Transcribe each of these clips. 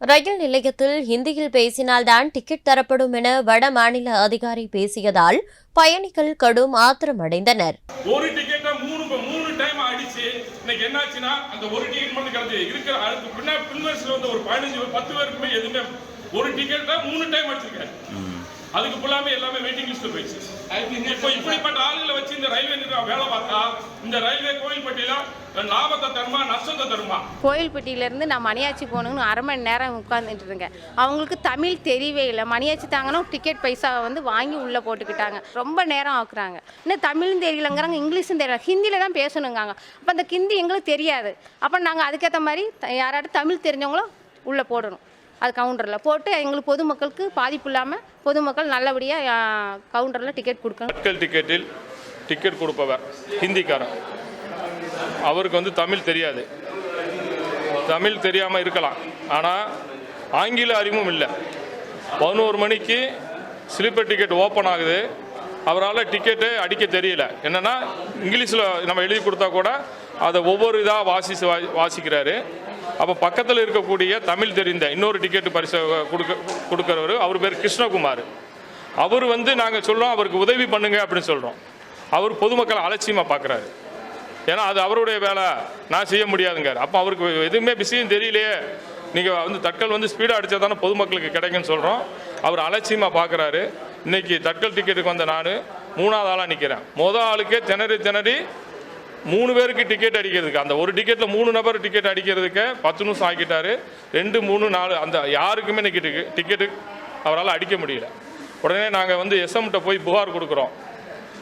ரயில் நிலையத்தில் ஹிந்தியில் பேசினால்தான் டிக்கெட் தரப்படும் என வட மாநில அதிகாரி பேசியதால் பயணிகள் கடும் ஆத்திரமடைந்தனர். ஒரு டிக்கெட்டை மூணு மூணு டைம் அடிச்சு இன்னைக்கு என்னாச்சுன்னா அந்த ஒரு டிக்கெட் மட்டும் கிடைச்சது இருக்கிற அதுக்கு பின்னா பின்வரிசையில் வந்து ஒரு பதினஞ்சு பேர், பத்து பேருக்குமே எதுவுமே ஒரு டிக்கெட்டை மூணு டைம் அடிச்சிருக்கேன் அதுக்கு ஃபுல்லாமே எல்லாமே வெயிட்டிங் லிஸ்ட்ல போயிடுச்சு. இப்போ இப்படிப்பட்ட ஆளுகளை வச்சு இந்த ரயில்வே நிர்வாகம் வேலை பார்த்தா இந்த ரயில்வே கோயில்பட்டியில லாபத்தை தருமா நஷ்டத்தை தருமா? கோயில்பட்டியிலேருந்து நான் மணியாச்சி போகணுன்னு அரை மணி நேரம் உட்காந்துட்டு இருந்தேன். அவங்களுக்கு தமிழ் தெரியவே இல்லை. மணியாச்சி தாங்கன்னா டிக்கெட் பைசாவை வந்து வாங்கி உள்ளே போட்டுக்கிட்டாங்க. ரொம்ப நேரம் ஆக்குறாங்க. இன்னும் தமிழும் தெரியலங்கிறாங்க இங்கிலீஷும் தெரியல. ஹிந்தியில் தான் பேசணுங்காங்க. அப்போ அந்த ஹிந்தி எங்களுக்கு தெரியாது. அப்போ நாங்கள் அதுக்கேற்ற மாதிரி யாராட்டும் தமிழ் தெரிஞ்சவங்களும் உள்ளே போடணும். அது கவுண்டரில் போட்டு எங்களுக்கு பொதுமக்களுக்கு பாதிப்பு இல்லாமல் பொதுமக்கள் நல்லபடியாக கவுண்டரில் டிக்கெட் கொடுக்கணும். மக்கள் டிக்கெட்டில் டிக்கெட் கொடுப்பவர் ஹிந்திக்காரன். அவருக்கு வந்து தமிழ் தெரியாது. தமிழ் தெரியாமல் இருக்கலாம். ஆனால் ஆங்கில அறிவும் இல்லை. பதினோரு மணிக்கு ஸ்லீப்பர் டிக்கெட் ஓப்பன் ஆகுது. அவரால் டிக்கெட்டு அடிக்க தெரியல. என்னென்னா இங்கிலீஷில் நம்ம எழுதி கொடுத்தா கூட அதை ஒவ்வொரு இதாக வாசிச்சு வா வாசிக்கிறாரு. அப்போ பக்கத்தில் இருக்கக்கூடிய தமிழ் தெரிந்த இன்னொரு டிக்கெட் பரிசு கொடுக்க கொடுக்குறவர் அவர் பேர் கிருஷ்ணகுமார். அவர் வந்து நாங்கள் சொல்கிறோம் அவருக்கு உதவி பண்ணுங்க அப்படின்னு சொல்கிறோம் அவர் பொதுமக்களை அலட்சியமாக பார்க்குறாரு ஏன்னா அது அவருடைய வேலை. நான் செய்ய முடியாதுங்கார் அப்போ அவருக்கு எதுவுமே விஷயம் தெரியலையே. நீங்கள் வந்து தட்கல் வந்து ஸ்பீடாக அடித்தா தானே பொதுமக்களுக்கு கிடைக்குன்னு சொல்கிறோம் அவர் அலட்சியமாக பார்க்குறாரு இன்றைக்கி தட்கல் டிக்கெட்டுக்கு வந்த நான் மூணாவது ஆளாக நிற்கிறேன் மொதல் ஆளுக்கே திணறி திணறி மூணு பேருக்கு டிக்கெட் அடிக்கிறதுக்கு அந்த ஒரு டிக்கெட்டில் மூணு நபர் டிக்கெட் அடிக்கிறதுக்கு பத்து நிமிஷம் ஆக்கிட்டாரு ரெண்டு மூணு நாலு அந்த யாருக்குமே இன்றைக்கி டிக்கெட்டு அவரால் அடிக்க முடியல. உடனே நாங்கள் வந்து எஸ்எம்கிட்ட போய் புகார் கொடுக்குறோம்.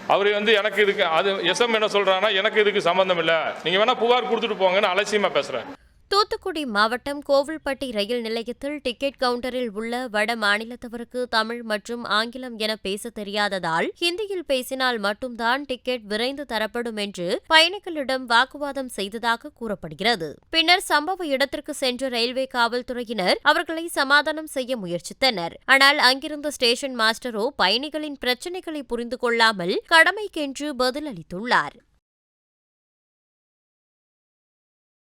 அவர் வந்து எனக்கு இதுக்கு அது எஸ்எம் என்ன சொல்கிறான்னா எனக்கு இதுக்கு சம்மந்தம் இல்லை. நீங்கள் வேணால் புகார் கொடுத்துட்டு போங்கன்னு அலட்சியமாக பேசுகிறேன் தூத்துக்குடி மாவட்டம் கோவில்பட்டி ரயில் நிலையத்தில் டிக்கெட் கவுண்டரில் உள்ள வட மாநிலத்தவருக்கு தமிழ் மற்றும் ஆங்கிலம் என பேச தெரியாததால் ஹிந்தியில் பேசினால் மட்டும்தான் டிக்கெட் விரைந்து தரப்படும் என்று பயணிகளிடம் வாக்குவாதம் செய்ததாக கூறப்படுகிறது. பின்னர் சம்பவ இடத்திற்கு சென்ற ரயில்வே காவல்துறையினர் அவர்களை சமாதானம் செய்ய முயற்சித்தனர். ஆனால் அங்கிருந்த ஸ்டேஷன் மாஸ்டரோ பயணிகளின் பிரச்சினைகளை புரிந்து கொள்ளாமல் கடமைக்கென்று பதிலளித்துள்ளார்.